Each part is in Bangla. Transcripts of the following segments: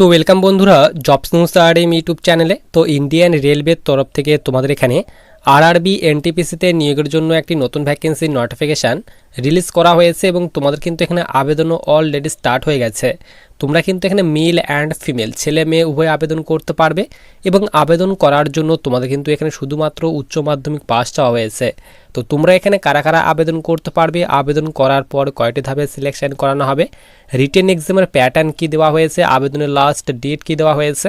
তো ওয়েলকাম বন্ধুরা jobs news R M YouTube চ্যানেলে তো ইন্ডিয়ান রেলওয়ের তরফ থেকে তোমাদের এখানে আরআরবি এনটিপিসিতে নিয়োগের জন্য একটি নতুন ভ্যাকেন্সির নোটিফিকেশান রিলিজ করা হয়েছে এবং তোমাদের কিন্তু এখানে আবেদনও অলরেডি স্টার্ট হয়ে গেছে। তোমরা কিন্তু এখানে মেল অ্যান্ড ফিমেল ছেলে মেয়ে, উভয় আবেদন করতে পারবে এবং আবেদন করার জন্য তোমাদের কিন্তু এখানে শুধুমাত্র উচ্চ মাধ্যমিক পাস চাওয়া হয়েছে। তো তোমরা এখানে কারা কারা আবেদন করতে পারবে? আবেদন করার পর কয়টি ধাপে সিলেকশন করানো হবে? রিটেন এক্সামের প্যাটার্ন কি দেওয়া হয়েছে? আবেদনের লাস্ট ডেট কি দেওয়া হয়েছে?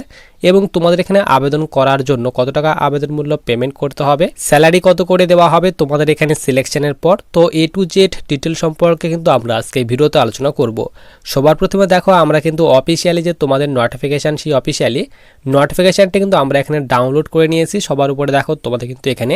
এবং তোমাদের এখানে আবেদন করার জন্য কত টাকা আবেদন মূল্য পেমেন্ট করতে হবে? স্যালারি কত করে দেওয়া হবে? তোমাদের এখানে সিলেকশনের পর। তো এ টু জেড ডিটেল সম্পর্কে কিন্তু আমরা আজকে ভিডিওতে আলোচনা করব। সবার প্রথমে দেখো, আমরা কিন্তু অফিসিয়ালি যে তোমাদের নোটিফিকেশান সেই অফিসিয়ালি নোটিফিকেশানটা কিন্তু আমরা এখানে ডাউনলোড করে নিয়েছি। সবার উপরে দেখো, তোমাদের কিন্তু এখানে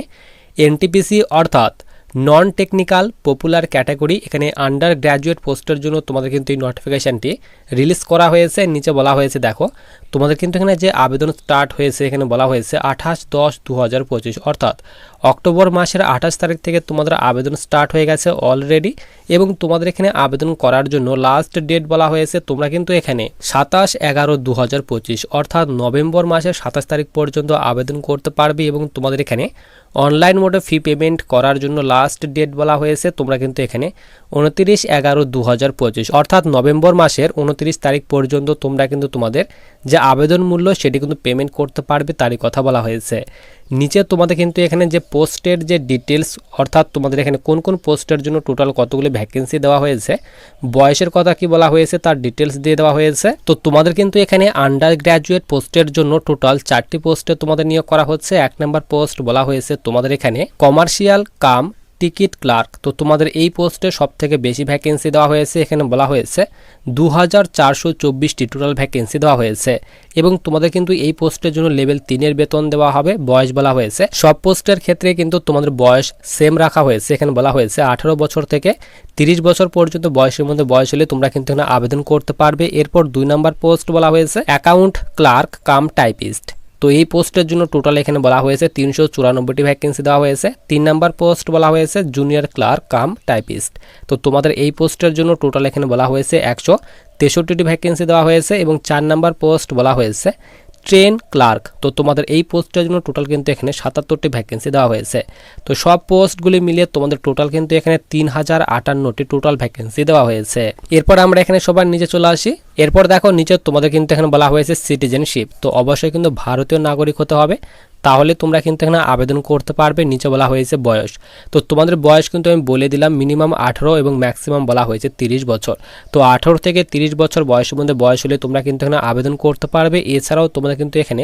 এনটিপিসি অর্থাৎ নন টেকনিক্যাল পপুলার ক্যাটাগরি এখানে আন্ডার গ্র্যাজুয়েট পোস্টের জন্য তোমাদের কিন্তু এই নোটিফিকেশানটি রিলিজ করা হয়েছে, নিচে বলা হয়েছে, দেখো। তোমাদের কিন্তু এখানে যে আবেদন স্টার্ট হয়েছে, এখানে বলা হয়েছে আঠাশ দশ দু অর্থাৎ অক্টোবর মাসের আঠাশ তারিখ থেকে তোমাদের আবেদন স্টার্ট হয়ে গেছে অলরেডি এবং তোমাদের এখানে আবেদন করার জন্য লাস্ট ডেট বলা হয়েছে, তোমরা কিন্তু এখানে সাতাশ এগারো দু অর্থাৎ নভেম্বর মাসের সাতাশ তারিখ পর্যন্ত আবেদন করতে পারবে এবং তোমাদের এখানে অনলাইন মোডে ফি পেমেন্ট করার জন্য লাস্ট ডেট বলা হয়েছে, তোমরা কিন্তু এখানে উনতিরিশ এগারো দু হাজার পঁচিশ, অর্থাৎ নভেম্বর মাসের উনতিরিশ তারিখ পর্যন্ত তোমরা কিন্তু তোমাদের যে আবেদন মূল্য সেটি কিন্তু পেমেন্ট করতে পারবে তারই কথা বলা হয়েছে। নিচে তোমাদের কিন্তু এখানে যে পোস্টের যে ডিটেলস অর্থাৎ তোমাদের এখানে কোন কোন পোস্টের জন্য টোটাল কতগুলি ভ্যাকেন্সি দেওয়া হয়েছে, বয়সের কথা কি বলা হয়েছে তার ডিটেলস দিয়ে দেওয়া হয়েছে। তো তোমাদের কিন্তু এখানে আন্ডার গ্র্যাজুয়েট পোস্টের জন্য টোটাল চারটি পোস্টে তোমাদের নিয়োগ করা হচ্ছে। এক নম্বর পোস্ট বলা হয়েছে তোমাদের এখানে কমার্শিয়াল কাম টিকিট ক্লার্ক। তো তোমাদের এই পোস্টে সব থেকে বেশি ভ্যাকেন্সি দেওয়া হয়েছে, এখানে বলা হয়েছে দু হাজার চারশো চব্বিশটি টোটাল ভ্যাকেন্সি দেওয়া হয়েছে। এবং তোমাদের কিন্তু এই পোস্টের জন্য লেভেল তিনের বেতন দেওয়া হবে, বয়স বলা হয়েছে। সব পোস্টের ক্ষেত্রে কিন্তু তোমাদের বয়স সেম রাখা হয়েছে, এখানে বলা হয়েছে আঠারো বছর থেকে তিরিশ বছর পর্যন্ত বয়সের মধ্যে বয়স হলে তোমরা কিন্তু এখানে আবেদন করতে পারবে। এরপর দুই নম্বর পোস্ট বলা হয়েছে অ্যাকাউন্ট ক্লার্ক কাম টাইপিস্ট তো এই পোস্টের জন্য টোটাল এখানে বলা হয়েছে তিনশো চুরানব্বইটি ভ্যাকেন্সি দেওয়া হয়েছে। তিন নাম্বার পোস্ট বলা হয়েছে জুনিয়র ক্লার্ক কাম টাইপিস্ট তো তোমাদের এই পোস্টের জন্য টোটাল এখানে বলা হয়েছে একশো তেষট্টিটি ভ্যাকেন্সি দেওয়া হয়েছে এবং চার নাম্বার পোস্ট বলা হয়েছে ট্রেন ক্লার্ক। তো তোমাদের এই পোস্টটার জন্য টোটাল কিন্তু এখানে সাতাত্তরটি ভ্যাকেন্সি দেওয়া হয়েছে। তো সব পোস্টগুলি মিলিয়ে তোমাদের টোটাল কিন্তু এখানে তিন হাজার আটান্নটি টোটাল ভ্যাকেন্সি দেওয়া হয়েছে। এরপর আমরা এখানে সবার নিচে চলে আসি। এরপর দেখো নিচে তোমাদের কিন্তু এখানে বলা হয়েছে সিটিজেনশিপ তো অবশ্যই কিন্তু ভারতীয় নাগরিক হতে হবে। তাহলে তোমরা কিন্তু এখানে আবেদন করতে পারবে, নিচে বলা হয়েছে বয়স। তো তোমাদের বয়স কিন্তু আমি বলে দিলাম মিনিমাম আঠারো এবং ম্যাক্সিমাম বলা হয়েছে তিরিশ বছর। তো আঠারো থেকে তিরিশ বছর বয়সের মধ্যে বয়স হলে তোমরা কিন্তু এখানে আবেদন করতে পারবে। এছাড়াও তোমাদের কিন্তু এখানে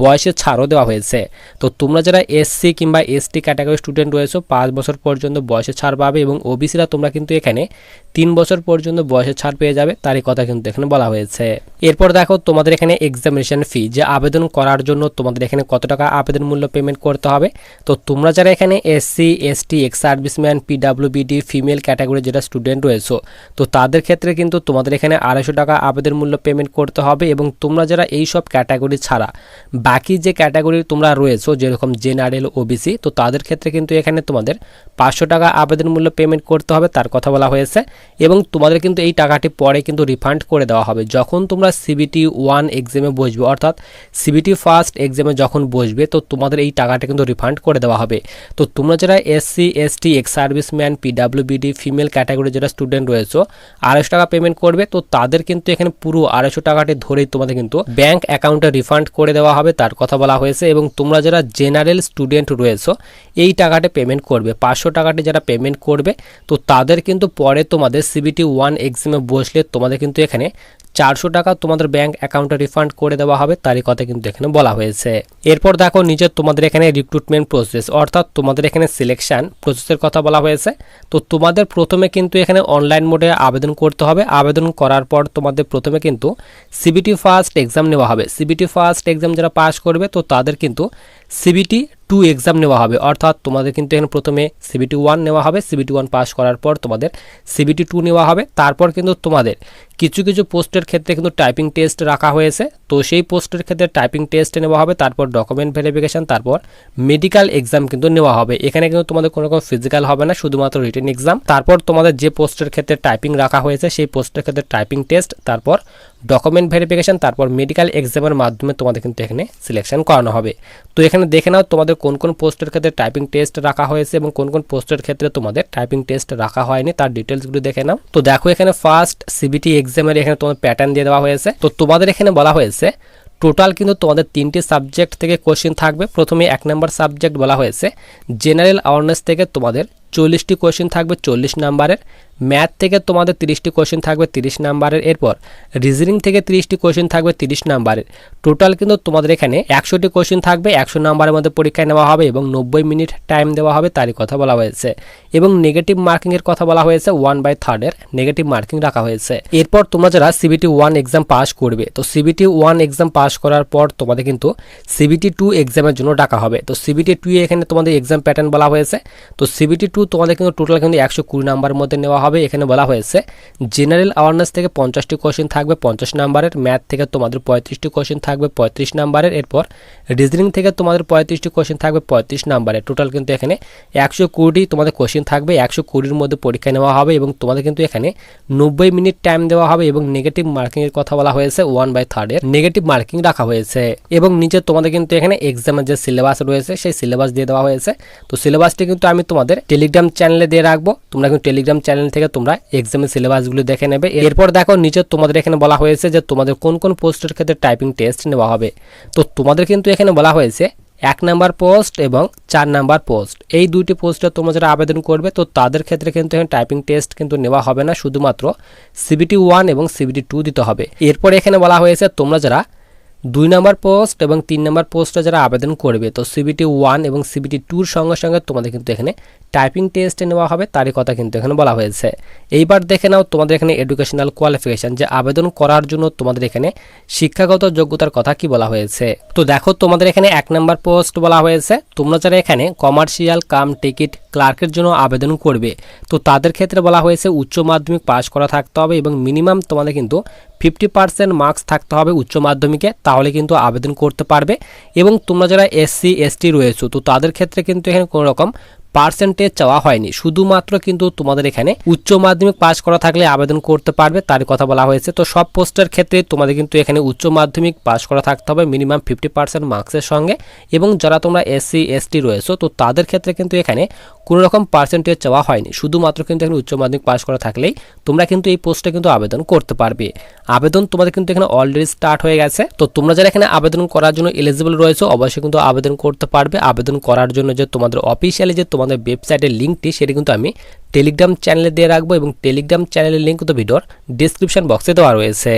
বয়সের ছাড়ও দেওয়া হয়েছে। তো তোমরা যারা এসসি কিংবা এসটি ক্যাটাগরি স্টুডেন্ট রয়েছে, পাঁচ বছর পর্যন্ত বয়সের ছাড় পাবে এবং ওবিসিরা তোমরা কিন্তু এখানে তিন বছর পর্যন্ত বয়সের ছাড় পেয়ে যাবে, তারই কথা কিন্তু এখানে বলা হয়েছে। এরপর দেখো তোমাদের এখানে এক্সামিনেশন ফি যে আবেদন করার জন্য তোমাদের এখানে কত টাকা আবেদন মূল্য পেমেন্ট করতে হবে। তো তোমরা যারা এখানে SC ST ex serviceman PWBD female category যেটা স্টুডেন্ট রয়েছে, তো তাদের ক্ষেত্রে কিন্তু তোমাদের এখানে আড়াইশো টাকা আবেদন মূল্য পেমেন্ট করতে হবে এবং তোমরা যারা এই সব ক্যাটাগরি ছাড়া, বাকি যে ক্যাটাগরি তোমরা রয়েছো, যেরকম জেনারেল ওবিসি তো তাদের ক্ষেত্রে কিন্তু এখানে তোমাদের পাঁচশো টাকা আবেদন মূল্য পেমেন্ট করতে হবে, তার কথা বলা হয়েছে। এবং তোমাদের কিন্তু এই টাকাটি পরে কিন্তু রিফান্ড করে দেওয়া হবে। যখন তোমরা সিবিটি ওয়ান এক্সামে বসবে, অর্থাৎ সিবিটি ফার্স্ট এক্সামে যখন বসবে তো তোমাদের এই টাকাটা কিন্তু রিফান্ড করে দেওয়া হবে। তো তোমরা যারা SC ST ex serviceman PWBD female category যারা স্টুডেন্ট রয়েছে, আড়াইশো টাকা পেমেন্ট করবে। তো তাদের কিন্তু এখানে পুরো আড়াইশো টাকাটি ধরেই তোমাদের কিন্তু ব্যাংক অ্যাকাউন্টে রিফান্ড করে দেওয়া হবে, তার কথা বলা হয়েছে। এবং তোমরা যারা জেনারেল স্টুডেন্ট রয়েছে, এই টাকাটি পেমেন্ট করবে। পাঁচশো টাকাটি যারা পেমেন্ট করবে, তো তাদের কিন্তু পরে তোমাদের সিবিটি ওয়ান এক্সামে বসলে তোমাদের কিন্তু এখানে চারশো টাকা তোমাদের ব্যাংক অ্যাকাউন্টে রিফান্ড করে দেওয়া হবে, তারই কথা কিন্তু এখানে বলা হয়েছে। এরপর দেখো নিচে তোমাদের এখানে রিক্রুটমেন্ট প্রসেস অর্থাৎ তোমাদের এখানে সিলেকশন প্রসেসের কথা বলা হয়েছে। তো তোমাদের প্রথমে কিন্তু এখানে অনলাইন মোডে আবেদন করতে হবে। আবেদন করার পর তোমাদের প্রথমে কিন্তু সিবিটি ফার্স্ট এক্সাম নেওয়া হবে। সিবিটি ফার্স্ট এক্সাম যারা পাস করবে, তো তাদের কিন্তু সিবিটি টু এক্সাম নেওয়া হবে। অর্থাৎ তোমাদের কিন্তু এখানে প্রথমে সিবিটি ওয়ান নেওয়া হবে। সিবিটি ওয়ান পাস করার পর তোমাদের সিবিটি টু নেওয়া হবে। তারপর কিন্তু তোমাদের কিছু কিছু পোস্টের ক্ষেত্রে কিন্তু টাইপিং টেস্ট রাখা হয়েছে। তো সেই পোস্টের ক্ষেত্রে টাইপিং টেস্ট নেওয়া হবে, তারপর ডকুমেন্ট ভেরিফিকেশন তারপর মেডিকেল এক্সাম কিন্তু নেওয়া হবে। এখানে কিন্তু তোমাদের কোনো রকম ফিজিক্যাল হবে না, শুধুমাত্র রিটেন এক্সাম তারপর তোমাদের যে পোস্টের ক্ষেত্রে টাইপিং রাখা হয়েছে, সেই পোস্টের ক্ষেত্রে টাইপিং টেস্ট তারপর ডকুমেন্ট ভেরিফিকেশন তারপর মেডিকেল এক্সামের মাধ্যমে তোমাদের কিন্তু এখানে সিলেকশন করানো হবে। তো এখানে দেখে নাও তোমাদের কোন কোন পোস্টের ক্ষেত্রে টাইপিং টেস্ট রাখা হয়েছে এবং কোন কোন পোস্টের ক্ষেত্রে তোমাদের টাইপিং টেস্ট রাখা হয়নি, তার ডিটেলসগুলো দেখে নাও। তো দেখো এখানে ফার্স্ট সিবিটি এক্সামের এখানে তোমাদের প্যাটার্ন দিয়ে দেওয়া হয়েছে। তো তোমাদের এখানে বলা হয়েছে টোটাল কিন্তু তোমাদের তিনটি সাবজেক্ট থেকে কোশ্চেন থাকবে। প্রথমে এক নম্বর সাবজেক্ট বলা হয়েছে জেনারেল অ্যাওয়ারনেস থেকে তোমাদের চল্লিশটি কোশ্চেন থাকবে চল্লিশ নাম্বারের ম্যাথ থেকে তোমাদের তিরিশটি কোশ্চেন থাকবে তিরিশ নাম্বারের এরপর রিজনিং থেকে তিরিশটি কোশ্চেন থাকবে তিরিশ নাম্বারের টোটাল কিন্তু তোমাদের এখানে একশোটি কোশ্চেন থাকবে, একশো নাম্বারের মধ্যে পরীক্ষায় নেওয়া হবে এবং নব্বই মিনিট টাইম দেওয়া হবে তারই কথা বলা হয়েছে। এবং নেগেটিভ মার্কিংয়ের কথা বলা হয়েছে ওয়ান বাই থার্ডের নেগেটিভ মার্কিং রাখা হয়েছে। এরপর তোমরা যারা সিবিটি ওয়ান এক্সাম পাস করবে, তো সিবিটি ওয়ান এক্সাম পাস করার পর তোমাদের কিন্তু সিবিটি টু এক্সামের জন্য ডাকা হবে। তো সিবিটি টু এখানে তোমাদের এক্সাম প্যাটার্ন বলা হয়েছে। তো সিবিটি টু তোমাদের কিন্তু টোটাল কিন্তু একশো কুড়ি নাম্বারের মধ্যে নেওয়া হবে। এখানে বলা হয়েছে জেনারেল অ্যাওয়ারনেস থেকে পঞ্চাশটি কোশ্চেন থাকবে, পঞ্চাশ নাম্বারের ম্যাথ থেকে তোমাদের পঁয়ত্রিশটি কোশ্চেন থাকবে, পঁয়ত্রিশ নাম্বারের এরপর রিজনিং থেকে তোমাদের পঁয়ত্রিশটি কোশ্চেন থাকবে, পঁয়ত্রিশ নাম্বারের টোটাল কিন্তু এখানে একশো কুড়ি তোমাদের কোশ্চেন থাকবে, একশো কুড়ির মধ্যে পরীক্ষা নেওয়া হবে এবং তোমাদের কিন্তু এখানে নব্বই মিনিট টাইম দেওয়া হবে এবং নেগেটিভ মার্কিংয়ের কথা বলা হয়েছে ওয়ান বাই থার্ডের নেগেটিভ মার্কিং রাখা হয়েছে এবং নিচে তোমাদের কিন্তু এখানে এক্সামের যে সিলেবাস রয়েছে, সেই সিলেবাস দিয়ে দেওয়া হয়েছে। তো সিলেবাসটি কিন্তু আমি তোমাদের টেলিগ্রাম চ্যানেলে দিয়ে রাখব। তোমরা কিন্তু টেলিগ্রাম চ্যানেল থেকে তোমরা এক্সামের সিলেবাসগুলো দেখে নেবে। এরপর দেখো, নিচে তোমাদের এখানে বলা হয়েছে যে তোমাদের কোন কোন পোস্টের ক্ষেত্রে টাইপিং টেস্ট নেওয়া হবে। তো তোমাদের কিন্তু এখানে বলা হয়েছে, এক নাম্বার পোস্ট এবং চার নাম্বার পোস্ট এই দুইটি পোস্টে তোমরা যারা আবেদন করবে, তো তাদের ক্ষেত্রে কিন্তু এখানে টাইপিং টেস্ট কিন্তু নেওয়া হবে না। শুধুমাত্র সিবিটি ওয়ান এবং সিবিটি টু দিতে হবে। এরপর এখানে বলা হয়েছে, তোমরা যারা দুই নম্বর পোস্ট এবং তিন নম্বর পোস্টে যারা আবেদন করবে, তো সিবিটি ওয়ান এবং সিবিটি টুর সঙ্গে সঙ্গে তোমাদের কিন্তু এখানে টাইপিং টেস্টে নেওয়া হবে, তারই কথা কিন্তু এখানে বলা হয়েছে। এইবার দেখে নাও তোমাদের এখানে এডুকেশনাল কোয়ালিফিকেশান যে আবেদন করার জন্য তোমাদের এখানে শিক্ষাগত যোগ্যতার কথা কি বলা হয়েছে। তো দেখো তোমাদের এখানে এক নম্বর পোস্ট বলা হয়েছে, তোমরা যারা এখানে কমার্শিয়াল কাম টিকিট ক্লার্কের জন্য আবেদন করবে। তো তাদের ক্ষেত্রে বলা হয়েছে, উচ্চ মাধ্যমিক পাস করা থাকতে হবে এবং মিনিমাম তোমাদের কিন্তু ফিফটি পার্সেন্ট মার্কস থাকতে হবে উচ্চ মাধ্যমিকে, তাহলে কিন্তু আবেদন করতে পারবে। এবং তোমরা যারা এসসি, এসটি রয়েছো, তো তাদের ক্ষেত্রে কিন্তু এখানে কোনো রকম পার্সেন্টেজ চাওয়া হয়নি। শুধুমাত্র কিন্তু তোমাদের এখানে উচ্চ মাধ্যমিক পাস করা থাকলে আবেদন করতে পারবে তার কথা বলা হয়েছে। তো সব পোস্টের ক্ষেত্রে তোমাদের কিন্তু এখানে উচ্চ মাধ্যমিক পাস করা থাকতে হবে মিনিমাম ফিফটি পার্সেন্ট মার্কসের সঙ্গে। এবং যারা তোমরা এসসি এসটি রয়েছো, তো তাদের ক্ষেত্রে কিন্তু এখানে কোনো রকম পার্সেন্টেজ চাওয়া হয়নি। শুধুমাত্র কিন্তু এখানে উচ্চ মাধ্যমিক পাস করা থাকলেই তোমরা কিন্তু এই পোস্টে কিন্তু আবেদন করতে পারবে। আবেদন তোমাদের কিন্তু এখানে অলরেডি স্টার্ট হয়ে গেছে। তো তোমরা যারা এখানে আবেদন করার জন্য এলিজিবল রয়েছে, অবশ্যই কিন্তু আবেদন করতে পারবে। আবেদন করার জন্য যে তোমাদের অফিসিয়ালি যে তোমাদের ওয়েবসাইটের লিঙ্কটি সেটি কিন্তু আমি টেলিগ্রাম চ্যানেলে দিয়ে রাখব এবং টেলিগ্রাম চ্যানেলের লিঙ্ক কিন্তু ভিডিওর ডিসক্রিপশন বক্সে দেওয়া রয়েছে।